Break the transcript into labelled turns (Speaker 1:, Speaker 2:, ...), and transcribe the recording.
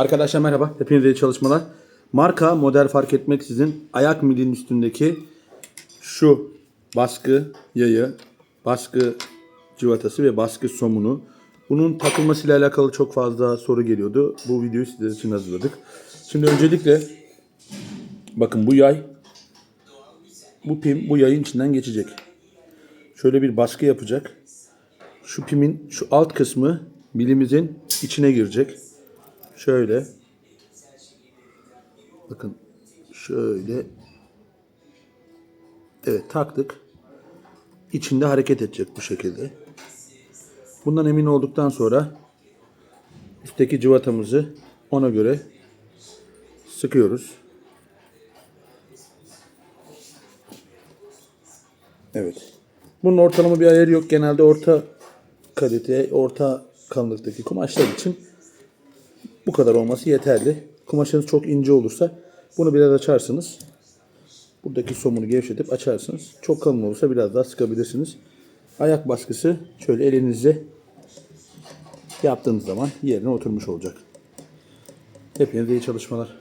Speaker 1: Arkadaşlar merhaba. Hepinize iyi çalışmalar. Marka model fark etmeksizin ayak milinin üstündeki şu baskı yayı, baskı civatası ve baskı somunu. Bunun takılmasıyla alakalı çok fazla soru geliyordu. Bu videoyu sizler için hazırladık. Şimdi öncelikle bakın bu yay bu pim bu yayın içinden geçecek. Şöyle bir baskı yapacak. Şu pimin şu alt kısmı milimizin içine girecek. Şöyle. Bakın şöyle. Evet taktık. İçinde hareket edecek bu şekilde. Bundan emin olduktan sonra üstteki cıvatamızı ona göre sıkıyoruz. Evet. Bunun ortalama bir ayarı yok. Genelde orta kalite, orta kalınlıktaki kumaşlar için bu kadar olması yeterli. Kumaşınız çok ince olursa bunu biraz açarsınız. Buradaki somunu gevşetip açarsınız. Çok kalın olursa biraz daha sıkabilirsiniz. Ayak baskısı şöyle elinizle yaptığınız zaman yerine oturmuş olacak. Hepinize iyi çalışmalar.